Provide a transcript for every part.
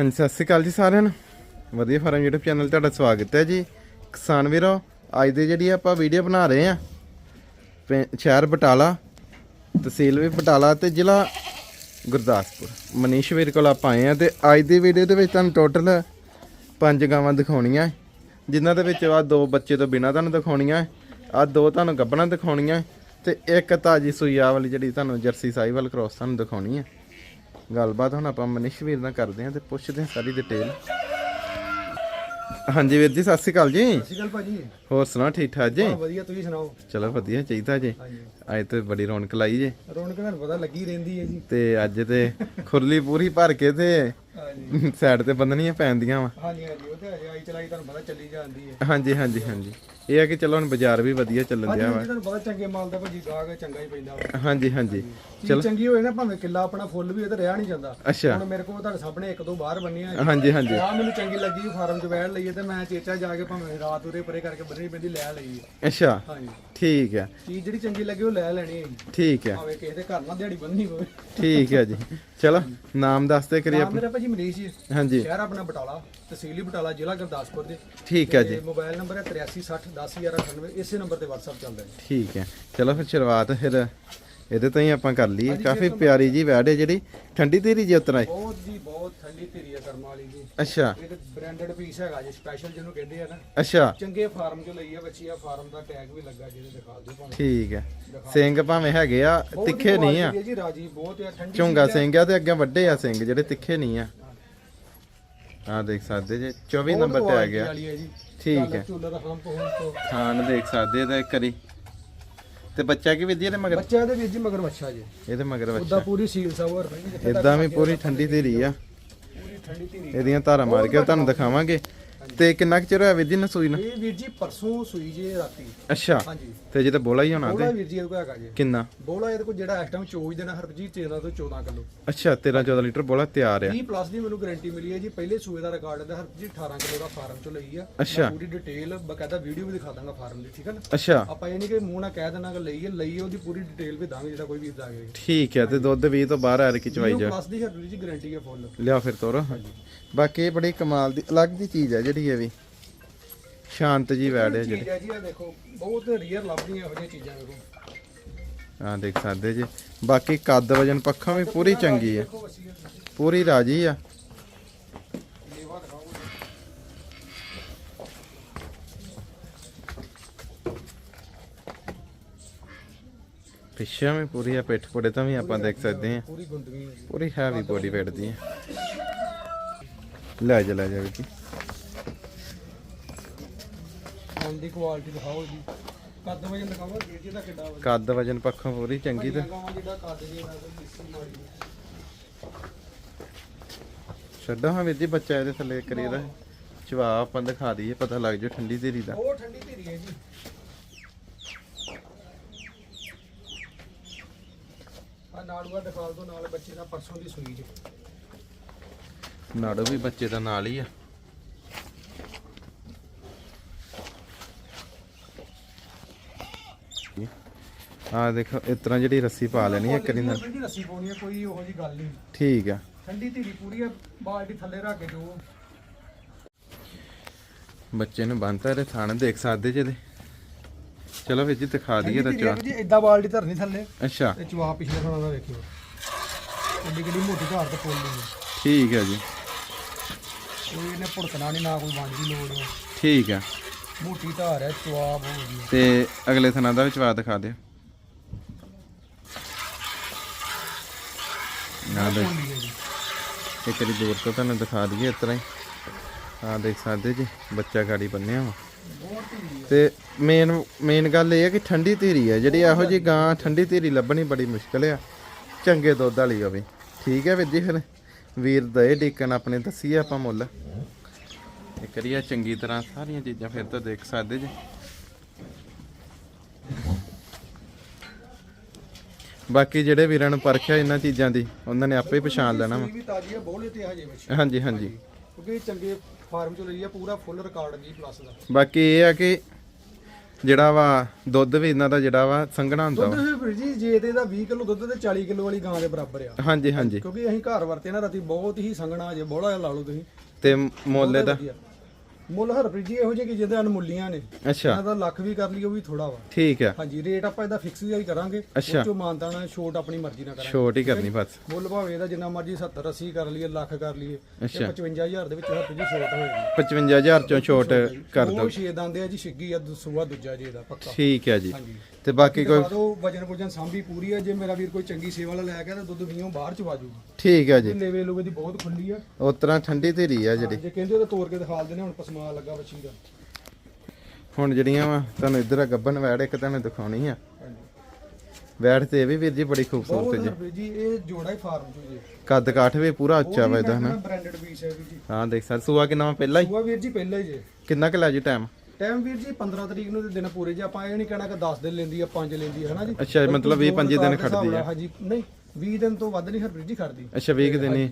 ਹਾਂਜੀ ਸਤਿ ਸ਼੍ਰੀ ਅਕਾਲ ਜੀ ਸਾਰਿਆਂ ਨੂੰ। ਵਧੀਆ ਫਾਰਮ YouTube ਚੈਨਲ ਤੁਹਾਡਾ ਸਵਾਗਤ ਹੈ ਜੀ। ਕਿਸਾਨ ਵੀਰੋ ਅੱਜ ਦੇ ਜਿਹੜੀ ਆਪਾਂ ਵੀਡੀਓ ਬਣਾ ਰਹੇ ਆ ਸ਼ਹਿਰ ਬਟਾਲਾ ਤਹਿਸੀਲ ਵੀ ਬਟਾਲਾ ਤੇ ਜ਼ਿਲ੍ਹਾ ਗੁਰਦਾਸਪੁਰ। ਮਨੀਸ਼ ਵੀਰ ਕੋਲ ਆਪਾਂ ਆਏ ਆ ਤੇ ਅੱਜ ਦੀ ਵੀਡੀਓ ਦੇ ਵਿੱਚ ਤੁਹਾਨੂੰ ਟੋਟਲ ਪੰਜ ਗਾਵਾਂ ਦਿਖਾਉਣੀਆਂ। ਹੈ, ਜਿਨ੍ਹਾਂ ਦੇ ਵਿੱਚ ਆ ਦੋ ਬੱਚੇ ਤੋਂ ਬਿਨਾਂ ਤੁਹਾਨੂੰ ਦਿਖਾਉਣੀਆਂ ਆ ਦੋ ਤੁਹਾਨੂੰ ਗੱਬਣਾ ਦਿਖਾਉਣੀਆਂ ਤੇ ਇੱਕ ਤਾਜੀ ਸੂਈ ਆ ਵਾਲੀ ਜਿਹੜੀ ਤੁਹਾਨੂੰ ਜਰਸੀ ਸਾਈਵਾਲ ਕ੍ਰੋਸ ਤੁਹਾਨੂੰ ਦਿਖਾਉਣੀ ਹੈ ਗੱਲਬਾਤ ਹੁਣ ਆਪਾਂ ਮਨੀਸ਼ ਵੀਰ ਨਾਲ ਕਰਦੇ ਹਾਂ ਤੇ ਪੁੱਛਦੇ ਹਾਂ ਸਾਰੀ ਡਿਟੇਲ ਹਾਂਜੀ ਵੀਰ ਜੀ ਸਤਿ ਸ਼੍ਰੀ ਅਕਾਲ ਜੀ। ਸਤਿ ਸ਼੍ਰੀ ਅਕਾਲ ਭਾਜੀ। ਹੋਰ ਸੁਣਾ ਠੀਕ ਠਾਕ ਜੀ? ਬਹੁਤ ਵਧੀਆ ਤੁਸੀਂ ਸੁਣਾਓ? ਚਲੋ ਵਧੀਆ ਚਾਹੀਦਾ ਜੀ। ਅੱਜ ਤੇ ਬੜੀ ਰੌਣਕ ਲਾਈ ਜੀ। ਰੌਣਕ ਤੁਹਾਨੂੰ ਪਤਾ ਲੱਗੀ ਰਹਿੰਦੀ ਹੈ ਜੀ। ਤੇ ਅੱਜ ਤੇ ਖੁਰਲੀ ਪੂਰੀ ਭਰ ਕੇ ਤੇ ਹਾਂਜੀ। ਸਾਈਡ ਤੇ ਬੰਨਣੀਆਂ ਪੈਂਦੀਆਂ ਵਾ। ਹਾਂਜੀ ਹਾਂਜੀ ਉਹ ਤੇ ਅਜੇ ਆਈ ਚਲਾਈ ਤੁਹਾਨੂੰ ਪਤਾ ਚੱਲੀ ਜਾਂਦੀ ਹੈ। ਹਾਂਜੀ ਹਾਂਜੀ ਹਾਂਜੀ। ਇਹ ਆ ਕਿ ਚਲੋ ਹੁਣ ਬਾਜ਼ਾਰ ਵੀ ਵਧੀਆ ਚੱਲਣ ਦਿਆ ਹਾਂਜੀ, ਤੁਹਾਨੂੰ ਪਤਾ ਚੰਗੇ ਮਾਲ ਦਾ ਭਾਜੀ ਗਾਹਕ ਚੰਗਾ ਹੀ ਪੈਂਦਾ ਵਾ। ਵਾ ਹਾਂਜੀ। ਹਾਂਜੀ। ਚੀਜ਼ ਚੰਗੀ ਹੋਏ ਨਾ ਭਾਵੇਂ ਕਿੱਲਾ ਆਪਣਾ ਫੁੱਲ ਵੀ ਇਹ ਤੇ ਰਿਹਾ ਨਹੀਂ ਜਾਂਦਾ। ਅੱਛਾ। ਹੁਣ ਮੇਰੇ ਕੋਲ ਤੁਹਾਡੇ ਸਾਹਮਣੇ ਇੱਕ ਦੋ ਬਾਹਰ ਬੰਨੀਆਂ ਹਾਂਜੀ ਹਾਂਜੀ। ਆ ਮੈਨੂੰ ਚੰਗੀ ਲੱਗੀ ਫਾਰਮ 'ਚ ਬੈਠ ਲਈਏ ਤੇ ਮੈਂ ਚੇਚਾ ਜਾ ਕੇ ਭਾਵੇਂ ਰਾਤ ਉਰੇ ਪਰੇ ਕਰਕੇ ਬੰਨਣੀ ਪੈਂਦੀ ਲੈ ਲਈਏ। ਅੱਛਾ। ਹਾਂਜੀ। ਠੀਕ ਹੈ। ਚੀਜ਼ ਜਿਹੜੀ ਚੰਗੀ ਲੱਗੀ ਉਹ ਲੈ ਲੈਣੀ ਹੈ ਜੀ। ਠੀਕ ਹੈ। ਭਾਵੇਂ ਕਿਸੇ ਦੇ ਘਰ ਨਾਲ ਦਿਹਾੜੀ ਬੰਨਣੀ ਹੋਵੇ। ਠੀਕ ਹੈ ਜੀ। ਚਲੋ ਨਾਮ ਦੱਸਦੇ ਕਰੀਏ ਨਾਮ ਮੇਰਾ ਭਾਜੀ ਮਨੀਸ਼ ਜੀ। ਹਾਂਜੀ। ਸ਼ਹਿਰ ਆਪਣਾ ਬਟਾਲਾ ਤਹਿਸੀਲੀ ਬਟਾਲਾ ਜ਼ਿਲ੍ਹਾ ਗੁਰਦਾਸਪੁਰ ਦੇ। ਠੀਕ ਹੈ ਜੀ। ਮੋਬਾਈਲ ਨੰਬਰ ਹੈ 8360101198 ਇਸੇ ਨੰਬਰ ਤੇ WhatsApp ਚੱਲਦਾ ਹੈ। ਠੀਕ ਹੈ। ਚਲੋ ਫਿਰ ਸ਼ੁਰੂਆਤ ਫਿਰ ਇਹਦੇ ਤੋਂ ਹੀ ਆਪਾਂ ਕਰ ਲਈਏ। ਕਾਫੀ ਪਿਆਰੀ ਜੀ ਵੈੜ ਹੈ ਜਿਹੜੀ। ਠੰਡੀ ਤੇਰੀ ਜੀ ਉਤਰਾ ਬਹੁਤ ਜੀ ਬਹੁਤ ਠੰਡੀ ਧੀਰੀ ਹੈ ਕਰਮ ਵਾਲੀ ਜੀ। ਅੱਛਾ। ਇਹ ਤੇ ਬ੍ਰਾਂਡਡ ਪੀਸ ਹੈਗਾ ਜੀ ਸਪੈਸ਼ਲ ਜਿਹਨੂੰ ਕਹਿੰਦੇ ਆ ਨਾ। ਅੱਛਾ। ਚੰਗੇ ਫਾਰਮ ਚੋਂ ਲਈ ਆ ਬੱਚੀ ਆ ਫਾਰਮ ਦਾ ਟੈਗ ਵੀ ਲੱਗਾ ਜਿਹਦੇ ਦਿਖਾ ਦਿਓ ਭਾਵੇਂ। ਠੀਕ ਹੈ। ਸਿੰਘ ਭਾਵੇਂ ਹੈਗੇ ਆ ਤਿੱਖੇ ਨਹੀਂ ਆ। ਜੀ ਰਾਜੀ ਬਹੁਤ ਆ ਠੰਡੀ ਝੁੰਗਾ ਸਿੰਘ ਆ ਤੇ ਅੱਗੇ ਵੱਡੇ ਆ ਸਿੰਘ ਜਿਹੜੇ ਤਿੱਖੇ ਨਹੀਂ ਆ। ਆ ਦੇਖ ਸਕਦੇ ਜੇ 24 ਨੰਬਰ ਤੇ ਆ। ਗਿਆ ਠੀਕ ਹੈ। ਤੋਂ। ਹਾਂ ਦੇਖ ਸਕਦੇ ਇਹਦਾ ਇੱਕ ਵਾਰੀ। ਤੇ ਬੱਚਾ ਕੀ ਵਿਦਿਆ ਦੇ ਮਗਰ? ਬੱਚਿਆਂ ਦੇ ਵਿੱਚ ਜੀ ਮਗਰ ਬੱਚਾ ਜੀ। ਇਹਦੇ ਮਗਰ ਉਦਾਂ ਬੱਚਾ ਪੂਰੀ ਸੀਲ ਸਵਰ ਇਦਾਂ ਵੀ ਪੂਰੀ ਠੰਡੀ ਤੇਰੀ ਆ। ਪੂਰੀ ਠੰਡੀ ਧੀਰੀ। ਇਹਦੀਆਂ ਧਾਰਾਂ ਮਾਰ ਕੇ ਤੁਹਾਨੂੰ ਦਿਖਾਵਾਂਗੇ। ਤੇ ਕਿੰਨਾ ਕੁ ਚਿਰ ਹੋਇਆ ਵੀਰ ਜੀ ਨਾ ਸੂਈ ਨਾ? ਇਹ ਵੀਰ ਜੀ ਪਰਸੋਂ ਸੂਈ ਜੇ ਰਾਤੀ। ਅੱਛਾ ਹਾਂਜੀ। ਤੇ ਜੇ ਤਾਂ ਬੋਲਾ ਹੀ ਹੋਣਾ ਬੋਲਾ ਤੇ। ਵੀਰ ਜੀ ਇਹਦੇ ਕੋਲ ਹੈਗਾ ਜੀ। ਕਿੰਨਾ? ਬੋਲਾ ਇਹਦੇ ਕੋਲ ਜਿਹੜਾ ਇਸ ਟਾਈਮ ਚੋਜ ਦੇਣਾ ਹਰਜੀਤ 13 ਤੋਂ 14 ਕਿਲੋ। ਅੱਛਾ 13 14 ਲੀਟਰ ਬੋਲਾ ਤਿਆਰ ਆ। 30 ਪਲੱਸ ਦੀ ਮੈਨੂੰ ਗਾਰੰਟੀ ਮਿਲੀ ਹੈ ਜੀ ਪਹਿਲੇ ਸੂਏ ਦਾ ਰਿਕਾਰਡ ਇਹਦਾ ਹਰਜੀਤ 18 ਕਿਲੋ ਦਾ ਫਾਰਮ ਚੋਂ ਲਈ ਆ। ਅੱਛਾ। ਪੂਰੀ ਡਿਟੇਲ ਬਕਾਇਦਾ ਵੀਡੀਓ ਵੀ ਦਿਖਾ ਦਾਂਗਾ ਫਾਰਮ ਦੀ ਠੀਕ ਹੈ ਨਾ? ਅੱਛਾ। ਆਪਾਂ ਇਹ ਨਹੀਂ ਕਿ ਮੂੰਹ ਨਾਲ ਕਹਿ ਦੇਣਾ ਕਿ ਲਈ ਹੈ ਲਈ ਹੈ, ਉਹਦੀ ਪੂਰੀ ਡਿਟੇਲ ਵੀ ਦਾਂਗੇ ਜਿਹੜਾ ਕੋਈ ਵੀ ਦਾਂਗੇ ਠੀਕ ਹੈ ਤੇ ਦੁੱਧ 20 ਤੋਂ ਬਾਹਰ ਆ ਕੇ ਚਵਾਈ ਜਾ। ਪਲੱਸ ਦੀ ਹਰਜੀਤ ਜੀ ਗਾਰੰਟੀ ਹੈ ਫੁੱਲ ਲਿਆ ਫਿਰ ਤੋਰ। ਬਾਕੀ ਇਹ ਬੜੀ ਕਮਾਲ ਦੀ ਅਲੱਗ ਦੀ ਚੀਜ਼ ਹੈ ਜਿਹੜੀ ਇਹ ਵੀ। ਸ਼ਾਂਤ ਜੀ ਵੈੜ ਹੈ ਜਿਹੜੀ। ਚੀਜ਼ ਹੈ ਜੀ ਇਹ ਦੇਖੋ ਬਹੁਤ ਰੀਅਰ ਲੱਭਦੀਆਂ ਇਹੋ ਜਿਹੀਆਂ ਚੀਜ਼ਾਂ ਵੇਖੋ ਆ ਦੇਖ ਸਕਦੇ ਜੀ। ਬਾਕੀ ਕੱਦ ਵਜਨ ਪੱਖੋਂ ਵੀ ਪੂਰੀ ਚੰਗੀ ਹੈ। ਦੇਖੋ ਪੂਰੀ ਰਾਜੀ ਆ। ਲੇਵਾ ਦਿਖਾਓ ਪਿੱਛੇ ਵੀ ਪੂਰੀ ਆ ਪਿੱਠ ਪੁੜੇ ਤੋਂ ਵੀ ਆਪਾਂ ਦੇਖ ਸਕਦੇ ਹਾਂ ਪੂਰੀ ਗੁੰਦਵੀਂ ਹੈ ਜੀ। ਪੂਰੀ ਹੈਵੀ ਬੋਡੀ ਵੇਟ ਦੀ ਹੈ ਲੈ ਜਾ ਲੈ ਜਾ ਵੀਰ ਜੀ। ਫੋਨ ਦੀ ਕੁਆਲਿਟੀ ਦਿਖਾਓ ਜੀ। ਕੱਦ ਵਜਨ ਦਿਖਾਓ ਵੀਰ ਜੀ ਦਾ ਕਿੱਡਾ ਵਾ ਕੱਦ ਵਜਨ ਪੱਖੋਂ ਪੂਰੀ ਚੰਗੀ ਤੇ। ਗਾਵਾਂ ਜਿਹੜਾ ਕੱਦ ਜੀ ਨਾਲ। ਛੱਡੋ ਹਾਂ ਵੀਰ ਜੀ ਬੱਚਾ ਇਹਦੇ ਥੱਲੇ ਕਰੀ ਇਹਦਾ। ਚਵਾ ਆਪਾਂ ਦਿਖਾ ਦਈਏ ਪਤਾ ਲੱਗ ਜਾ ਠੰਡੀ ਧੀਰੀ ਦਾ। ਬਹੁਤ ਠੰਡੀ ਧੀਰੀ ਹੈ ਜੀ। ਆ ਨਾੜੂਆ ਦਿਖਾ ਦੋ ਨਾਲ ਬੱਚੇ ਦਾ ਪਰਸੋਂ ਦੀ ਸੂਈ ਜੀ। ਨਾੜੋ ਵੀ ਬੱਚੇ ਦਾ ਨਾਲ ਹੀ ਆ। ਆ ਦੇਖੋ ਇਸ ਤਰ੍ਹਾਂ ਜਿਹੜੀ ਰੱਸੀ ਪਾ ਲੈਣੀ ਹੈ ਕਰੀ ਨਾਲ ਜੀ ਰੱਸੀ ਪਾਉਣੀ ਹੈ ਕੋਈ ਉਹੋ ਜੀ ਗੱਲ ਨਹੀਂ। ਠੀਕ ਆ। ਠੰਡੀ ਧੀਰੀ ਪੂਰੀ ਹੈ ਬਾਲਟੀ ਥੱਲੇ ਰੱਖ ਕੇ ਜੋ। ਬੱਚੇ ਨੂੰ ਬੰਨਤਾ ਇਹਦੇ ਥਾਣ ਦੇਖ ਸਕਦੇ ਜਿਹਦੇ ਚਲੋ ਵੀਰ ਜੀ ਦਿਖਾ ਦਈਏ ਤਾਂ ਚਾ ਜੀ ਇਦਾਂ ਬਾਲਟੀ ਧਰਨੀ ਥੱਲੇ। ਅੱਛਾ। ਤੇ ਚਵਾ ਪਿਛਲੇ ਖਾਣਾ ਦਾ ਵੇਖਿਓ। ਕਿੱਡੀ ਕਿੱਡੀ ਮੋਟੀ ਧਾਰ ਤੇ ਫੁੱਲ। ਠੀਕ ਹੈ ਜੀ। ਕੋਈ ਇਹਨੇ ਭੁੜਕਣਾ ਨਹੀਂ ਨਾ ਕੋਈ ਵੰਡ ਦੀ ਲੋੜ ਹੈ ਠੀਕ ਆ। ਮੋਟੀ ਧਾਰ ਹੈ ਚਵਾ ਬਹੁਤ ਵਧੀਆ ਤੇ ਅਗਲੇ ਥਣਾ ਦਾ ਵੀ ਚਵਾ ਦਿਖਾ ਦਿਓ। ਨਾ ਦੇ ਹੈ ਇੱਕ ਵਾਰੀ ਦੂਰ ਤੋਂ ਤੁਹਾਨੂੰ ਦਿਖਾ ਦਈਏ ਇਸ ਤਰ੍ਹਾਂ ਹੀ। ਆ ਦੇਖ ਸਕਦੇ ਜੀ ਬੱਚਾ ਗਾੜੀ ਬੰਨਿਆ ਵਾ। ਹੈ ਤੇ ਮੇਨ ਮੇਨ ਗੱਲ ਇਹ ਹੈ ਕਿ ਠੰਡੀ ਧੀਰੀ ਹੈ ਜਿਹੜੀ ਇਹੋ ਜੀ ਗਾਂ ਠੰਡੀ ਧੀਰੀ ਲੱਭਣੀ ਬੜੀ ਮੁਸ਼ਕਲ ਆ। ਚੰਗੇ ਦੁੱਧ ਵਾਲੀ ਹੋਵੇ। ਠੀਕ ਹੈ ਵੀਰ ਜੀ ਫਿਰ? ਵੀਰ ਦਏ ਡੇਕਨ ਆਪਣੇ ਦੱਸੀਏ ਆਪਾਂ ਮੁੱਲ। ਇਹ ਕਰੀਏ ਚੰਗੀ ਤਰ੍ਹਾਂ ਸਾਰੀਆਂ ਚੀਜ਼ਾਂ ਫਿਰ ਤਾਂ ਦੇਖ ਸਕਦੇ ਜੀ। ਬਾਕੀ ਜਿਹੜੇ ਵੀਰਾਂ ਨੂੰ ਪਰਖਿਆ ਇਹਨਾਂ ਚੀਜ਼ਾਂ ਦੀ ਉਹਨਾਂ ਨੇ ਆਪੇ ਹੀ ਪਛਾਣ ਲੈਣਾ ਵਾ। ਸੂਈ ਵੀ ਤਾਜੀ ਹੈ ਬੋਲੇ ਤੇ ਹਜੇ ਬੱਚੇ ਹਾਂਜੀ ਹਾਂਜੀ। ਕਿਉਂਕਿ ਇਹ ਚੰਗੇ ਫਾਰਮ ਚੋਂ ਲਈ ਆ ਪੂਰਾ ਫੁੱਲ ਰਿਕਾਰਡ 20 ਪਲੱਸ ਦਾ। ਬਾਕੀ ਇਹ ਆ ਕਿ ਜਿਹੜਾ ਵਾ ਦੁੱਧ ਵੀ ਇਹਨਾਂ ਦਾ ਜਿਹੜਾ ਵਾ ਸੰਘਣਾ ਹੁੰਦਾ ਦੁੱਧ ਵਾ। ਵੀ ਵੀਰ ਜੀ ਜੇ ਤੇ ਇਹਦਾ 20 ਕਿਲੋ ਦੁੱਧ ਤੇ 40 ਕਿਲੋ ਵਾਲੀ ਗਾਂ ਦੇ ਬਰਾਬਰ ਆ। ਹਾਂਜੀ ਹਾਂਜੀ। ਕਿਉਂਕਿ ਅਸੀਂ ਘਰ ਵਰਤੇ ਨਾ ਰਾਤੀ ਬਹੁਤ ਹੀ ਸੰਘਣਾ ਜੇ ਬੋੜਾ ਲਾ ਲਓ ਤੁਸੀਂ। ਤੇ ਮੁੱਲ ਵਧੀਆ। ਮੁੱਲ ਹਰਪ੍ਰੀਤ ਜੀ ਇਹੋ ਜਿਹੇ ਕਿ ਜਿਹਦੇ ਅਨਮੁੱਲੀਆਂ ਨੇ। ਅੱਛਾ। ਇਹਨਾਂ ਦਾ ਲੱਖ ਵੀ ਕਰ ਲਈ ਉਹ ਵੀ ਥੋੜਾ ਵਾ। ਠੀਕ ਆ ਹਾਂਜੀ ਰੇਟ ਆਪਾਂ ਇਹਦਾ ਫਿਕਸ ਹੀ ਕਰਾਂਗੇ। ਅੱਛਾ। ਉਹ ਚੋਂ ਮਾਨਤਾ ਨਾਲ ਛੋਟ ਆਪਣੀ ਮਰਜ਼ੀ ਨਾਲ ਕਰਾਂਗੇ। ਛੋਟ ਹੀ ਕਰਨੀ ਬਸ। ਮੁੱਲ ਭਾਵੇਂ ਇਹਦਾ ਜਿੰਨਾ ਮਰਜ਼ੀ 70 80 ਕਰ ਲਈਏ ਲੱਖ ਕਰ ਲਈਏ ਤੇ ਅੱਛਾ। 55000 ਦੇ ਵਿੱਚ ਹਰਪ੍ਰੀਤ ਜੀ ਛੋਟ ਹੋਏਗੀ। 55000 ਚੋਂ ਛੋਟ ਕਰ ਦੋ ਉਹ ਛੇ ਦੰਦੇ ਆ ਜੀ ਛਿੱਗੀ ਆ ਦੂਸਰਾ ਦੂਜਾ ਜੀ ਇਹਦਾ ਪੱਕਾ। ਠੀਕ ਹੈ ਜੀ। ਹਾਂਜੀ। ਤੇ ਬਾਕੀ ਕੋਈ ਦਿਓ ਵਜਨ ਵਜਨ ਸਾਂਭੀ ਪੂਰੀ ਹੈ। ਜੇ ਮੇਰਾ ਵੀਰ ਕੋਈ ਚੰਗੀ ਸੇਵਾ ਵਾਲਾ ਲੈ ਗਿਆ ਤਾਂ ਦੁੱਧ ਵੀਓਂ ਬਾਹਰ ਚ ਵਾਜੂਗੀ ਠੀਕ ਹੈ ਜੀ। ਲੇਵੇ ਲੂਵੇ ਦੀ ਬਹੁਤ ਖੁੱਲੀ ਆ। ਉਸ ਤਰ੍ਹਾਂ ਠੰਡੀ ਧੀਰੀ ਆ ਜਿਹੜੀ। ਜੇ ਕਹਿੰਦੇ ਉਹ ਤਾਂ ਤੋੜ ਕੇ ਦਿਖਾ ਦਿੰਦੇ ਹੁਣ ਪਸਮਾ ਲੱਗਾ ਬੱਚੀ ਦਾ। ਹੁਣ ਜਿਹੜੀਆਂ ਵਾ ਤੁਹਾਨੂੰ ਇੱਧਰ ਆ ਗੱਬਨ ਵੈੜ ਇੱਕ ਤੁਹਾਨੂੰ ਦਿਖਾਉਣੀ ਆ। ਵੈੜ ਤੇ ਇਹ ਵੀ ਵੀਰ ਜੀ ਬੜੀ ਖੂਬਸੂਰਤ ਜੀ। ਹਰਪ੍ਰੀਤ ਜੀ ਇਹ ਜੋੜਾ ਹੀ ਫਾਰਮ ਚੋਂ ਜੀ। ਕੱਦ ਕਾਠ ਵੀ ਪੂਰਾ ਉੱਚਾ ਵਾ ਇਹਦਾ ਹਨਾ। ਬ੍ਰਾਂਡਡ ਪੀਸ ਹੈ ਵੀਰ ਜੀ। ਹਾਂ ਦੇਖ ਸਕਦੇ ਸੂਆ ਕਿੰਨਾ ਪਹਿਲਾਂ ਹੀ? ਸੂਆ ਵੀਰ ਜੀ ਪਹਿਲਾਂ ਹੀ ਜੇ। ਕਿੰਨਾ ਕੁ ਲੈ ਜੀ ਟਾਈਮ ਟਾਈਮ ਵੀਰ ਜੀ 15 ਤਰੀਕ ਨੂੰ ਦੇ ਦਿਨ ਪੂਰੇ ਜੇ ਆਪਾਂ ਇਹ ਨਹੀਂ ਕਹਿਣਾ ਕਿ 10 ਦਿਨ ਲੈਂਦੀ ਆ 5 ਲੈਂਦੀ ਆ ਹਨਾ ਜੀ? ਅੱਛਾ, ਮਤਲਬ ਵੀਹ ਪੰਜੀ ਦਿਨ ਦੇ ਹਿਸਾਬ ਖੜਦੀ ਆ। ਹਾਂਜੀ ਨਹੀਂ 20 ਦਿਨ ਤੋਂ ਵੱਧ ਨਹੀਂ ਹਰਪ੍ਰੀਤ ਜੀ ਖੜਦੀ। ਅੱਛਾ 20 ਕੁ ਦਿਨ ਹੀ।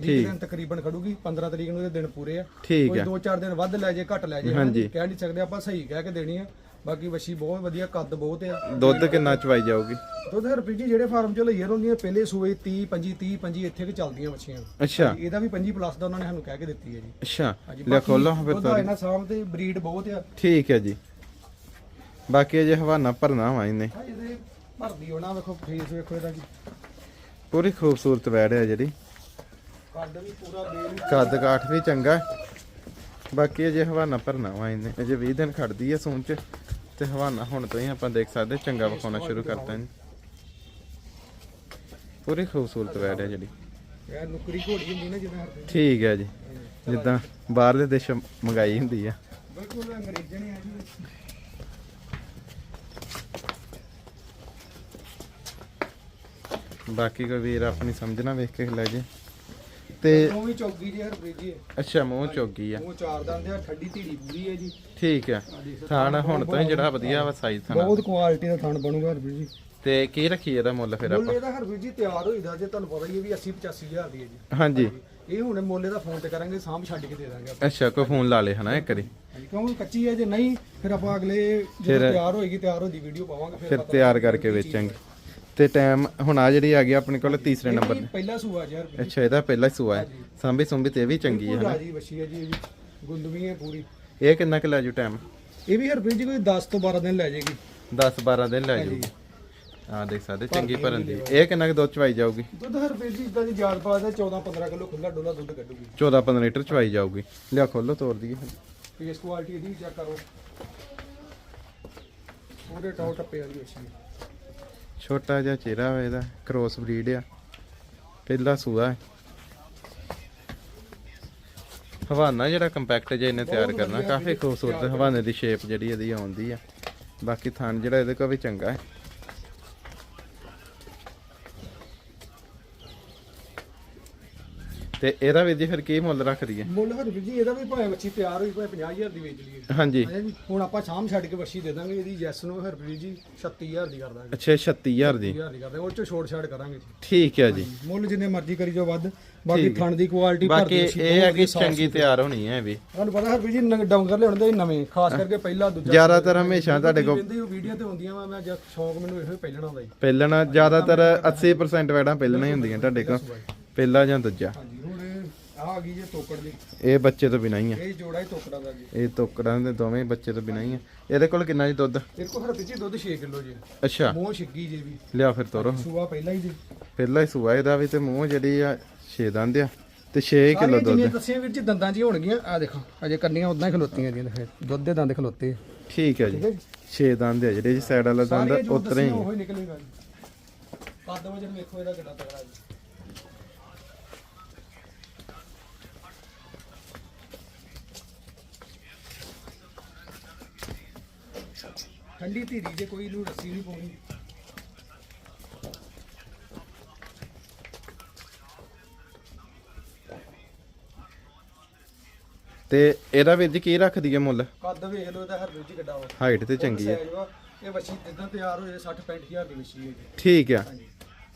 20 ਦਿਨ ਤਕਰੀਬਨ ਖੜੂਗੀ 15 ਤਰੀਕ ਨੂੰ ਦੇ ਦਿਨ ਪੂਰੇ ਆ। ਠੀਕ ਕੋਈ ਆ। 2-4 ਦਿਨ ਵੱਧ ਲੈ ਜੇ ਘੱਟ ਲੈ ਜੇ? ਹਾਂਜੀ। ਕਹਿ ਨਹੀਂ ਸਕਦੇ ਆਪਾਂ ਸਹੀ ਕਹਿ ਕੇ ਦੇਣੀ ਆ। ਬਾਕੀ ਵੱਛੀ ਬਹੁਤ ਵਧੀਆ ਕੱਦ ਬਹੁਤ ਆ। ਦੁੱਧ ਕਿੰਨਾ ਚਵਾਈ ਜਾਊਗੀ? ਦੁੱਧ ਹਰਪ੍ਰੀਤ ਜੀ ਜਿਹੜੇ ਫਾਰਮ ਚੋਂ ਲਈਆਂ ਹੁੰਦੀਆਂ ਪਹਿਲੇ ਸੂਏ 30 25 30 25 ਇੱਥੇ ਕਿ ਚੱਲਦੀਆਂ ਵੱਛੀਆਂ ਅੱਛਾ। ਇਹਦਾ ਵੀ 25 ਪਲੱਸ ਦਾ ਉਹਨਾਂ ਨੇ ਸਾਨੂੰ ਕਹਿ ਕੇ ਦਿੱਤੀ ਹੈ ਜੀ। ਅੱਛਾ। ਲੈ ਖੋਲੋ ਫਿਰ ਆ ਇਹਨਾਂ ਸਾਹਮ ਤੇ ਬਰੀਡ ਬਹੁਤ ਆ। ਠੀਕ ਹੈ ਜੀ। ਬਾਕੀ ਅਜੇ ਹਵਾਨਾ ਭਰਨਾ ਵਾ ਇਹਨੇ। ਇਹਦੇ ਭਰਦੀ ਹੋਣਾ ਵੇਖੋ ਫੇਸ ਵੇਖੋ ਇਹਦਾ ਜੀ। ਪੂਰੀ ਖੂਬਸੂਰਤ ਵੈੜ ਹੈ ਜਿਹੜੀ। ਕੱਦ ਵੀ ਪੂਰਾ ਬੇਲ ਕੱਦ ਕਾਠ ਵੀ ਚੰਗਾ। ਬਾਕੀ ਅਜੇ ਹਵਾਨਾ ਭਰਨਾ ਵਾ ਇਹਨੇ। ਅਜੇ 20 ਦਿਨ ਖੜਦੀ ਹੈ ਚ। ਤੇ ਹਵਾਨਾ ਹੁਣ ਤੋਂ ਹੀ ਆਪਾਂ ਦੇਖ ਸਕਦੇ ਚੰਗਾ ਵਿਖਾਉਣਾ ਸ਼ੁਰੂ ਕਰਤਾ ਇਹਨੇ। ਪੂਰੀ ਖੂਬਸੂਰਤ ਵੈੜ ਹੈ ਜਿਹੜੀ। ਇਹ ਨੁਕਰੀ ਘੋੜੀ ਹੁੰਦੀ ਨਾ ਜਿਵੇਂ ਠੀਕ ਹੈ ਜੀ। ਜਿੱਦਾਂ ਬਾਹਰਲੇ ਦੇਸ਼ ਮੰਗਾਈ ਹੁੰਦੀ ਆ। ਬਿਲਕੁਲ ਅੰਗਰੇਜ਼ਾਂ ਨੇ ਆ ਜੀ ਬਾਕੀ ਕੋਈ ਵੀਰ ਆਪਣੀ ਸਮਝਣਾ ਵੇਖ ਕੇ ਲੈ ਜੇ। ਤੇ ਉਹ ਵੀ ਚੌਗੀ ਜੀ ਹਰਪ੍ਰੀਤ ਜੀ। ਅੱਛਾ ਮੂੰਹ ਚੌਗੀ ਆ। ਉਹ ਚਾਰ ਦੰਦ ਆ ਠੱਡੀ ਧੀੜੀ ਪੂਰੀ ਹੈ ਜੀ। ਠੀਕ ਆ। ਥਾਣ ਹੁਣ ਤੋਂ ਹੀ ਜਿਹੜਾ ਵਧੀਆ ਵਾ ਸਾਈਜ਼ ਥਾਣਾ ਬਹੁਤ ਕੁਆਲਿਟੀ ਦਾ ਥਣ ਬਣੂਗਾ ਹਰਪ੍ਰੀਤ ਜੀ। ਤੇ ਕੀ ਰੱਖੀ ਇਹਦਾ ਮੁੱਲ ਫਿਰ ਮੁੱਲ ਆਪਾਂ? ਇਹਦਾ ਹਰਪ੍ਰੀਤ ਜੀ ਤਿਆਰ ਹੋਈਦਾ ਜੇ ਤੁਹਾਨੂੰ ਪਤਾ ਹੀ ਹੈ ਵੀ 80 85 ਹਜ਼ਾਰ ਦੀ ਹੈ ਜੀ। ਹਾਂਜੀ। ਇਹ ਹੁਣ ਮੁੱਲ ਇਹਦਾ ਫੋਨ ਤੇ ਕਰਾਂਗੇ ਸਾਂਭ ਛੱਡ ਕੇ ਦੇ ਦਾਂਗੇ ਆਪਾਂ। ਅੱਛਾ ਕੋਈ ਫੋਨ ਲਾ ਲੇ ਹਨਾ ਇੱਕ ਵਾਰੀ। ਹਾਂਜੀ, ਕਿਉਂਕਿ ਕੱਚੀ ਹੈ ਜੇ ਨਹੀਂ ਫਿਰ ਆਪਾਂ ਅਗਲੇ ਜਦੋਂ ਤਿਆਰ ਹੋਏਗੀ ਤਿਆਰ ਹੋਦੀ ਵੀਡੀਓ ਪਾਵਾਂਗੇ ਫਿਰ ਪਤਾ ਤਿਆਰ ਕਰਕੇ ਵੇਚਾਂਗੇ। ਤੇ ਟਾਈਮ ਹੁਣ ਆ ਜਿਹੜੀ ਆ ਗਈ ਆਪਣੇ ਕੋਲ ਤੀਸਰੇ ਨੰਬਰ ਇਹ ਪਹਿਲਾ ਸੂਆ ਜੀ ਹਰਪ੍ਰੀਤ। ਅੱਛਾ ਇਹਦਾ ਪਹਿਲਾ ਹੀ ਸੂਆ ਹੈ। ਸਾਂਭੀ ਸੁੰਭੀ ਤੇ ਇਹ ਵੀ ਚੰਗੀ ਹੈ ਹਨਾ ਰਾਜੀ ਵਸ਼ੀ ਹੈ ਜੀ ਇਹ ਵੀ ਗੁੰਦਵੀ ਹੈ ਪੂਰੀ। ਇਹ ਕਿੰਨਾ ਕੁ ਲੈ ਜੂ ਟਾਈਮ ਇਹ ਵੀ ਹਰਪ੍ਰੀਤ ਜੀ ਕੋਈ 10 ਤੋਂ 12 ਦਿਨ ਲੈ ਜਾਏਗੀ। 10 12 ਦਿਨ ਲੈ ਜੂਗੀ ਆ ਦੇਖ ਸਕਦੇ ਚੰਗੀ ਭਰਨ ਦੀ। ਇਹ ਕਿੰਨਾ ਕੁ ਦੁੱਧ ਚਵਾਈ ਜਾਊਗੀ? ਦੁੱਧ ਹਰਪ੍ਰੀਤ ਜੀ ਇਦਾਂ ਦੀ ਜਾਤ ਪਾ ਦੇ 14 15 ਕਿਲੋ ਖੁੱਲਾ ਡੋਲਾ ਦੁੱਧ ਕੱਢੂਗੀ। 14 15 ਲੀਟਰ ਚਵਾਈ ਜਾਊਗੀ। ਲਿਆ ਖੋਲੋ ਤੋੜ ਦਈਏ ਫੇਸ ਕੁਆਲਿਟੀ ਇਹਦੀ ਵੀ ਚੈੱਕ ਕਰੋ। ਪੂਰੇ ਟਾਉ ਟੱਪੇ ਵਾਲੀ ਵਸ਼ੀ ਛੋਟਾ ਜਿਹਾ ਚਿਹਰਾ ਵਾ ਇਹਦਾ ਕ੍ਰੋਸ ਬਰੀਡ ਆ। ਪਹਿਲਾ ਸੂਆ ਹੈ। ਹਵਾਨਾ ਜਿਹੜਾ ਕੰਪੈਕਟ ਜਿਹਾ ਇਹਨੇ ਤਿਆਰ ਕਰਨਾ, ਕਾਫੀ ਖੂਬਸੂਰਤ ਹਵਾਨੇ ਦੀ ਸ਼ੇਪ ਜਿਹੜੀ ਇਹਦੀ ਆਉਂਦੀ ਆ। ਬਾਕੀ ਥਣ ਜਿਹੜਾ ਇਹਦੇ ਕੋਲ ਵੀ ਚੰਗਾ ਹੈ। ਤੇ ਇਹਦਾ ਵੀ ਜੀ ਫਿਰ ਕੀ ਮੁੱਲ ਰੱਖਦੀ ਹੈ? ਮੁੱਲ ਹਰਪ੍ਰੀਤ ਜੀ ਇਹਦਾ ਵੀ ਭਾਵੇਂ ਵੱਛੀ ਤਿਆਰ ਹੋਈ ਭਾਵੇਂ 50000 ਦੀ ਵੇਚ ਲਈਏ। ਹਾਂਜੀ। ਹੈ ਜੀ ਹੁਣ ਆਪਾਂ ਸ਼ਾਮ ਛੱਡ ਕੇ ਵੱਛੀ ਦੇ ਦਾਂਗੇ ਇਹਦੀ ਜੈਸ ਨੂੰ ਹਰਪ੍ਰੀਤ ਜੀ 36000 ਦੀ ਕਰ ਦਾਂਗੇ। ਅੱਛਾ 36000 ਦੀ। 36000 ਦੀ ਕਰ ਦਾਂਗੇ ਉਹ ਚ ਛੋੜ ਛਾੜ ਕਰਾਂਗੇ ਜੀ। ਠੀਕ ਹੈ ਜੀ। ਮੁੱਲ ਜਿੰਨੇ ਮਰਜ਼ੀ ਕਰੀ ਜਾਓ ਵੱਧ ਬਾਕੀ ਥਣ ਦੀ ਕੁਆਲਿਟੀ ਬਾਕੀ ਇਹ ਹੈ ਕਿ ਚੰਗੀ ਤਿਆਰ ਹੋਣੀ ਹੈ ਇਹ ਵੀ। ਤੁਹਾਨੂੰ ਪਤਾ ਹਰਪ੍ਰੀਤ ਜੀ ਨਵੇਂ ਡੌਂਗਰ ਲਿਆਉਣ ਦੇ ਨਵੇਂ ਖਾਸ ਕਰਕੇ ਪਹਿਲਾ ਦੂਜਾ। ਜ਼ਿਆਦਾਤਰ ਹਮੇਸ਼ਾ ਤੁਹਾਡੇ ਕੋਲ ਕਹਿੰਦੇ ਉਹ ਵੀਡੀਓ ਤੇ ਹੁੰਦੀਆਂ ਵਾ ਮੈਂ ਜਦ ਸ਼ੌਂਕ ਮੈਨੂੰ ਇਹੋ ਹੀ ਪਹਿਲਣਾ ਦਾ ਜੀ ਪਹਿਲਣਾ ਜ਼ਿਆਦਾਤਰ 80% ਵੈੜਾਂ ਪਹਿਲਣਾ ਹੀ ਹੁੰਦੀਆਂ ਤੁਹਾਡੇ ਕੋਲ ਪਹਿਲਾ ਜਾਂ ਦੂਜਾ। ਆ ਆ ਗਈ ਜੇ ਤੋਕੜ ਦੀ ਇਹ ਬੱਚੇ ਤੋਂ ਬਿਨਾਂ ਹੀ ਆ। ਇਹ ਜੋੜਾ ਹੀ ਤੋਕੜਾ ਦਾ ਜੀ। ਇਹ ਤੋਕੜਾਂ ਦੇ ਦੋਵੇਂ ਬੱਚੇ ਤੋਂ ਬਿਨਾਂ ਹੀ ਆ। ਇਹਦੇ ਕੋਲ ਕਿੰਨਾ ਜੀ ਦੁੱਧ? ਇਹ ਕੋ ਹਰਪ੍ਰੀਤ ਜੀ ਦੁੱਧ 6 ਕਿਲੋ ਜੀ। ਅੱਛਾ। ਮੂੰਹ ਛਿੱਗੀ ਜੇ ਵੀ। ਲਿਆ ਫਿਰ ਤੋਰੋ। ਸੂਆ ਪਹਿਲਾਂ ਹੀ ਜੀ। ਪਹਿਲਾ ਹੀ ਸੂਆ ਇਹਦਾ ਵੀ ਤੇ ਮੂੰਹ ਜਿਹੜੀ ਆ 6 ਦੰਦ ਆ ਤੇ 6 ਕਿਲੋ ਦੁੱਧ। ਜਿੰਨੀਆਂ ਦੱਸੀਆਂ ਵੀਰ ਜੀ ਦੰਦਾਂ ਹੀ ਹੋਣਗੀਆਂ ਆ ਦੇਖੋ ਅਜੇ ਕੰਨੀਆਂ ਉਦਾਂ ਹੀ ਖਲੋਤੀਆਂ ਦੀਆਂ ਫਿਰ ਦੁੱਧ ਦੇ ਦੰਦ ਖਲੋਤੇ। ਠੀਕ ਹੈ ਜੀ। ਠੀਕ ਹੈ ਜੀ। 6 ਦੰਦ ਆ ਜਿਹੜੇ ਜੀ ਸਾਈਡ ਵਾਲਾ ਦੰਦ ਜੋ ਉਤਰੇ ਹੀ ਜੀ। ਕੱਦ ਵਜਨ ਵੇਖੋ ਇਹਦਾ ਕਿੰਨਾ ਤਗੜਾ ਜੀ। ਠੰਡੀ ਧੀਰੀ ਜੇ ਕੋਈ ਨੂੰ ਰੱਸੀ ਨਹੀਂ ਪਾਉਣੀ। ਤੇ ਇਹਦਾ ਵੀਰ ਜੀ ਕੀ ਰੱਖਦੀ ਹੈ ਮੁੱਲ? ਕੱਦ ਵੇਖ ਲਓ ਇਹਦਾ ਹਰ ਜੀ ਕਿੱਡਾ ਵਾ। ਹਾਈਟ ਤੇ ਚੰਗੀ ਹੈ। ਇਹ ਵੱਛੀ ਜਿੱਦਾਂ ਤਿਆਰ ਹੋਏ 60 65000 ਦੀ ਵੱਛੀ ਹੈ ਜੀ। ਠੀਕ ਆ। ਹਾਂਜੀ।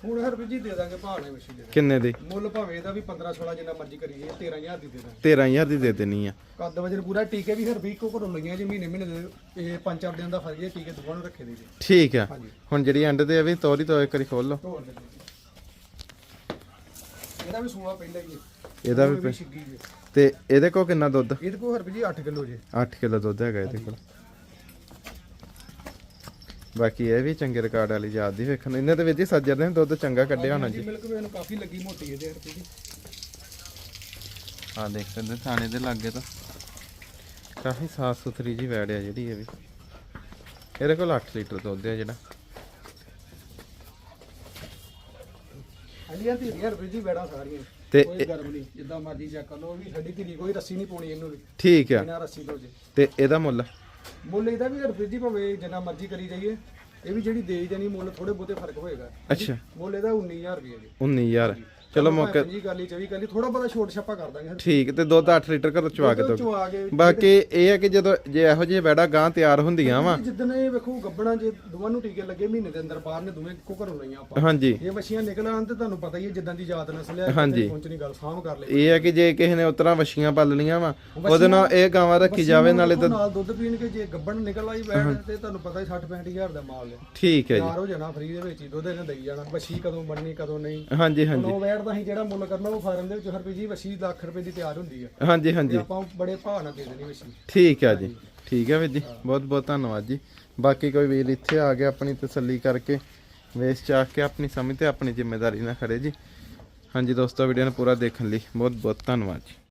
ਹੁਣ ਹਰ ਜੀ ਦੇ ਦਾਂਗੇ ਭਾਅ ਨੇ ਵਸ਼ੀ ਦੇ ਕਿੰਨੇ ਦੀ? ਮੁੱਲ ਭਾਵੇਂ ਇਹਦਾ ਵੀ 15 16 ਜਿੰਨਾ ਮਰਜ਼ੀ ਕਰੀਏ 13000 ਦੀ ਦੇ ਦਾਂਗੇ। 13000 ਦੀ ਦੇ ਦੇਣੀ ਆ। ਕੱਦ ਵਜਨ ਪੂਰਾ ਟੀਕੇ ਵੀ ਹਰ ਵੀ ਘਰੋਂ ਲਈਆਂ ਜੀ ਮਹੀਨੇ ਮਹੀਨੇ ਦੇ ਇਹ ਪੰਜ ਚਾਰ ਦਿਨ ਦਾ ਫ਼ਰਕ ਹੈ ਟੀਕੇ ਦੋਵਾਂ ਨੂੰ ਰੱਖੇ ਦੇ ਜੀ। ਠੀਕ ਆ। ਹੁਣ ਜਿਹੜੀ ਐਂਡ ਤੇ ਆ ਵੀ ਤੋਰੀ ਤੋਂ ਇੱਕ ਵਾਰੀ ਖੋਲ ਲਓ। ਇਹਦਾ ਵੀ ਸੂਆ ਪਹਿਲਾਂ ਹੀ ਇਹਦਾ ਵੀ ਤੇ ਇਹਦੇ ਕੋਲ ਕਿੰਨਾ ਦੁੱਧ? ਇਹਦੇ ਕੋਲ ਹਰ ਜੀ 8 ਕਿਲੋ ਜੀ। 8 ਕਿਲੋ ਦੁੱਧ ਹੈਗਾ ਇਹਦੇ ਕੋਲ। ਬਾਕੀ ਇਹ ਵੀ ਚੰਗੇ ਰਿਕਾਰਡ ਵਾਲੀ ਯਾਦ ਦੀ ਵੇਖਣ। ਇਹਨੇ ਤੇ ਵਿੱਚ ਹੀ ਸੱਜਰ ਨੇ ਦੁੱਧ ਚੰਗਾ ਕੱਢਿਆ ਹੋਣਾ ਜੀ। ਮਿਲਕ ਵੇਨ ਕਾਫੀ ਲੱਗੀ ਮੋਟੀ ਇਹਦੇ ਹਰ ਜੀ ਆ ਦੇਖ ਸਕਦੇ ਥਾਣੇ ਦੇ ਲਾਗੇ ਤਾਂ ਕਾਫੀ ਸਾਫ਼ ਸੁਥਰੀ ਜੀ ਵੈੜ ਆ ਜਿਹੜੀ ਇਹ ਵੀ। ਇਹਦੇ ਕੋਲ 8 ਲੀਟਰ ਦੁੱਧ ਆ ਜਿਹੜਾ। ਅਲੀਆਂ ਦੀ ਹਰ ਜੀ ਬੈੜਾ ਸਾਰੀਆਂ। ਤੇ ਕੋਈ ਗਰਮ ਨਹੀਂ ਜਿੱਦਾਂ ਮਰਜ਼ੀ ਚੈੱਕ ਕਰ ਲਓ ਵੀ ਸਾਡੀ ਧੀਰੀ ਕੋਈ ਰੱਸੀ ਨਹੀਂ ਪਾਉਣੀ ਇਹਨੂੰ ਵੀ। ਠੀਕ ਆ। ਬਿਨਾਂ ਰੱਸੀ ਤੋਂ ਜੀ। ਤੇ ਇਹਦਾ ਮੁੱਲ? ਮੁੱਲ ਇਹਦਾ ਵੀ ਹਰ ਜੀ ਭਾਵੇਂ ਜਿੰਨਾ ਮਰਜ਼ੀ ਕਰੀ ਜਾਈਏ ਇਹ ਵੀ ਜਿਹੜੀ ਦੇ ਜਾਣੀ ਮੁੱਲ ਥੋੜੇ ਬਹੁਤੇ ਫ਼ਰਕ ਹੋਏਗਾ। ਅੱਛਾ। ਮੁੱਲ ਇਹਦਾ 19000 ਰੁਪਏ ਜੀ। 19000 ਚਲੋ ਮੌਕੇ ਜੀ ਗੱਲ ਹੀ 24 ਗੱਲ ਹੀ ਥੋੜਾ ਬਹੁਤਾ ਛੋਟ ਛਾਪਾ ਕਰ ਦਾਂਗੇ ਠੀਕ ਤੇ ਦੁੱਧ 8 ਲੀਟਰ ਘਰੋਂ ਚਵਾ ਕੇ ਦੋ ਚਵਾ ਕੇ ਬਾਕੀ ਇਹ ਹੈ ਕਿ ਜਦੋਂ ਜੇ ਇਹੋ ਜਿਹੇ ਵੈੜਾ ਗਾਂ ਤਿਆਰ ਹੁੰਦੀਆਂ ਵਾ। ਜਿੱਦਣ ਇਹ ਵੇਖੋ ਗੱਬਣਾ ਜੇ ਦੋਵਾਂ ਨੂੰ ਟੀਕੇ ਲੱਗੇ ਮਹੀਨੇ ਦੇ ਅੰਦਰ ਬਾਹਰ ਨੇ ਦੋਵੇਂ ਇੱਕੋ ਘਰੋਂ ਲਈਆਂ ਆਪਾਂ। ਹਾਂਜੀ। ਇਹ ਵਛੀਆਂ ਨਿਕਲ ਆਉਣ ਤੇ ਤੁਹਾਨੂੰ ਪਤਾ ਹੀ ਹੈ ਜਿੱਦਾਂ ਦੀ ਜਾਤ ਨਸਲ ਹੈ ਹਾਂਜੀ। ਪਹੁੰਚਣੀ ਗੱਲ ਸਾਂਭ ਕਰ ਲੈ ਇਹ ਹੈ ਕਿ ਜੇ ਕਿਸੇ ਨੇ ਉਤਰਾ ਵਛੀਆਂ ਪਾਲ ਲੀਆਂ ਵਾ ਉਹਦੇ ਨਾਲ ਇਹ ਗਾਵਾਂ ਰੱਖੀ ਜਾਵੇ ਨਾਲੇ ਤਾਂ ਨਾਲ ਦੁੱਧ ਪੀਣ ਕੇ ਜੇ ਗੱਬਣ ਨਿਕਲ ਆਈ ਬੈਠ ਤੇ ਤੁਹਾਨੂੰ ਪਤਾ ਹੀ 60 65000 ਦਾ ਮਾਲ ਹੈ ਠੀਕ ਹੈ ਜੀ। ਹੋ ਜਾਣਾ ਫਰੀ ਦੇ ਵਿੱਚ ਹੀ ਦੁੱਧ ਇਹਨੇ ਦੇਈ ਜਾਣਾ। ਵਛੀ ਕਦੋਂ ਬਣਨੀ ਕਦੋਂ ਨਹੀਂ। ਹਾਂਜੀ ਹਾਂਜੀ। ਵੈਟ ਦਾ ਹੀ ਜਿਹੜਾ ਮੁੱਲ ਕਰਨਾ ਉਹ ਫਾਰਮ ਦੇ ਵਿੱਚ ਹਰ ਜੀ ਵਛੀ ਲੱਖ ਰੁਪਏ ਦੀ ਤਿਆਰ ਹੁੰਦੀ ਹੈ ਹਾਂਜੀ ਤੇ ਹਾਂਜੀ ਆਪਾਂ ਬੜੇ ਭਾਅ ਨਾਲ ਦੇ ਦੇਣੀ ਵਛੀ ਠੀਕ ਹੈ ਜੀ ਠੀਕ ਹੈ ਵੀਰ ਜੀ। ਬਹੁਤ ਬਹੁਤ ਧੰਨਵਾਦ ਜੀ। ਬਾਕੀ ਕੋਈ ਵੀਰ ਇੱਥੇ ਆ ਗਿਆ ਆਪਣੀ ਤਸੱਲੀ ਕਰਕੇ ਵੇਚ ਚਾਕ ਕੇ ਆਪਣੀ ਸਮਝ ਤੇ ਆਪਣੀ ਜ਼ਿੰਮੇਵਾਰੀ ਨਾਲ ਖੜੇ ਜੀ। ਹਾਂਜੀ ਦੋਸਤੋ ਵੀਡੀਓ ਨੂੰ ਪੂਰਾ ਦੇਖਣ ਲਈ ਬਹੁਤ ਬਹੁਤ ਧੰਨਵਾਦ ਜੀ।